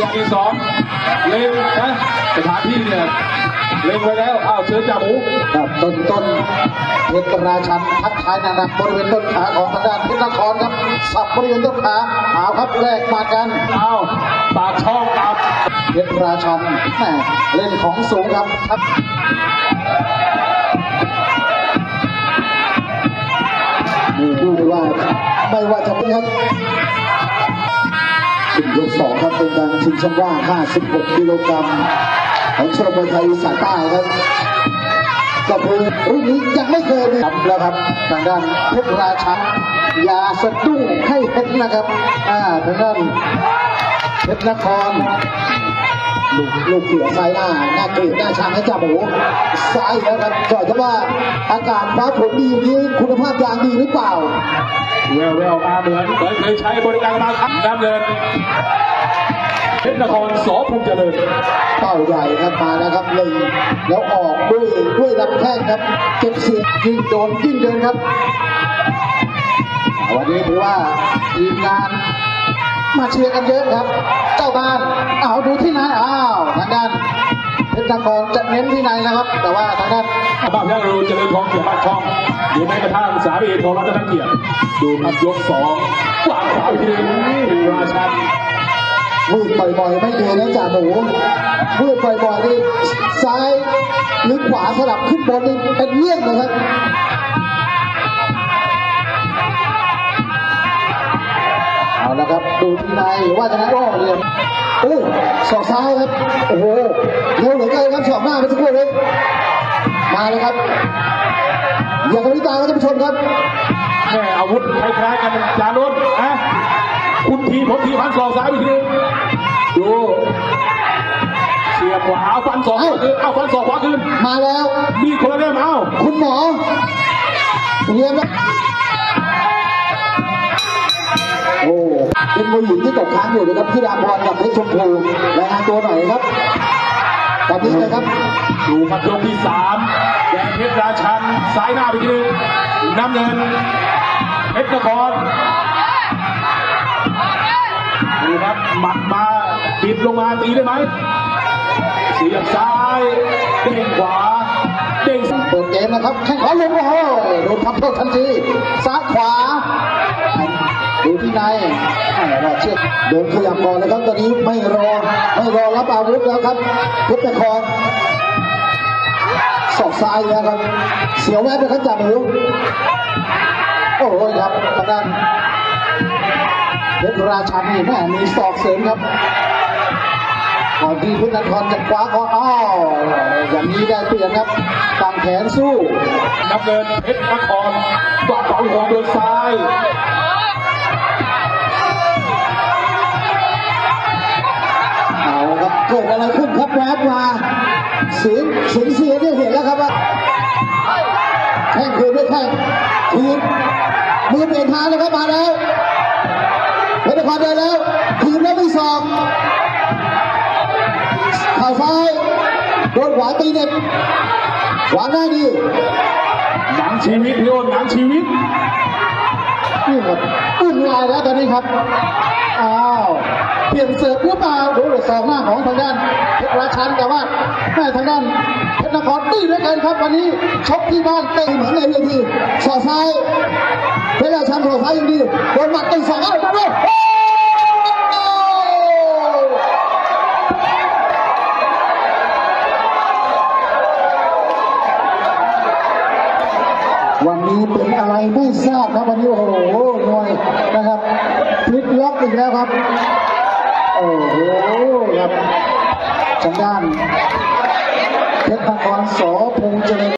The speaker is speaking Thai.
กียร์ที่สองเล็งนะสถานที่เนี่ยเล็งไว้แล้วอ้าวเชิญจ่าหมูครับต้นต้นเพชรราชันทักทายหนักๆบริเวณต้นขาของทางด้านเพชรนครครับสับบริเวณต้นขาเอาครับแลกมากันอ้าวปากช่องอับเพชรราชันแหม่เล่นของสูงครับครับนี่ดูดิว่าไม่ว่าจะเป็นครับขึ้น ยกสองครับเป็นการชิงช่องว่าง 56 กิโลกรัมของชลบุรีไทยสายใต้ครับก็คือรุ่นนี้ยังไม่เคยมีครับแล้วครับทางด้านเพชรราชันยาสะดุ้งให้เพชรนะครับอ่าทางด้านเพชรนคร ลูกลูกเสือซ้ายหน้าหน้าเกลียดหน้าชังให้จ่าหมูซ้ายแล้วครับก่อนจะว่าอากาศฟ้าฝนดีอย่างนี้คุณภาพยางดีหรือเปล่าแววแววมาเหมือนเหมือนเคยใช้บริการมาครับน้ำเงินเพชรนครสอภูมิเจริญเป้าใหญ่ครับมาแล้วครับเล็งแล้วออกด้วยด้วยลำแข้งครับเก็บเสียงยิงโดนยิ่งเดินครับ วันนี้ถือว่าทีมงาน มาเชียร์กันเยอะครับ เจ้าบ้านเอาดูที่ไหนอ้าวทางด้านเพชรนครจะเน้นที่ไหนนะครับ แต่ว่าทางด้านบ้านแพ้รูเจริญทองเขียวปากช่องหรือแม้กระทั่งสามีทองรัตนเกียรติดูครับยกสองวางขวาอีกทีนึงราชันมืดบ่อยๆ ไม่ดีนะจ่าหมูมืดบ่อยๆนี่ซ้ายหรือขวาสลับขึ้นบนนี่เป็นเรื่องนะครับ ละครับดูที่ในว่าจะนั้นก็เหลี่ยมโอ้ยศอกซ้ายครับ โอ้โหเร็วเหลือเกินครับศอกหน้าไปสักครู่เลยมาเลยครับ อย่ากระพริบตาครับท่านผู้ชมครับแม่อาวุธคล้ายๆกันจานุนนะคุณทีผมทีพันสองซ้ายอีกทีดูเสียบขวาฟันสองขวาคืนเอาฟันสองขวาคืนมาแล้ว มีคนละเล่มเอาคุณหมอเรียมแล้ว โอ้เป็นมวยหญิงที่ตกค้างอยู่นะครับพี่ดาพรกับเพชรชมพูรายงานตัวหน่อยครับตอนนี้นะครับดูครับยกที่สามแดงเพชรราชันซ้ายหน้าไปทีหนึงน้ำเงินเพชรนครดูครับหมัดมาปิดลงมาตีได้ไหมเสียบซ้ายเด้งขวาเด้งเปิดเกมนะครับแข้งขวาลงโอ้โหโดนทำโทษทันทีซ้ายขวา ดูที่นารอเชือกเดินขยับก่อนเลยครับตอนนี้ไม่รอไม่รอรับอาวุธแล้วครับเพชรนครศอกซ้ายแล้วครับ เสียวแวบไปครับจ่าหมูโอ้โหครับทางด้านเพชรราชันนี่แม่มีศอกเสริมครับก่อนที่พุทธนครจะคว้าก็อ้าวอย่างนี้ได้เปลี่ยนครับต่างแขนสู้น้ำเงินเพชรนครกวาดเสาหัวโดนซ้าย เกิดอะไรขึ้นครับแวบมาเสียงเสียงเสียงได้เห็นแล้วครับว่าแข้งคืนด้วยแข้งทีมมือเปลี่ยนทางเลยครับมาแล้วเพชรนครเดินแล้วทีมแล้วไม่สอบข่าซ้ายโดนขวาตีเด็ดขวาหน้าดีหนังชีวิตพี่โอนหนังชีวิต นี่ครับอุ่นลายแล้วตอนนี้ครับ อ้าวเปลี่ยนเสิร์ฟหรือเปล่าดูสองหน้าของทางด้านเพชรราชันแต่ว่าแม่ทางด้านเพชรนครดื้อเหลือเกินครับ วันนี้ชกที่บ้านเตะเหมือนในเวทีสอดซ้ายเพชรราชันสอดซ้ายอย่างดีโดนหมัดตีสองเอ้าไปเลยโอ้ วันนี้เป็นอะไรไม่ทราบครับวันนี้โอ้โหหน่วยนะครับพลิกล็อกอีกแล้วครับ โอ้โหครับทางด้านเพชรนครสอพงษ์เจริญ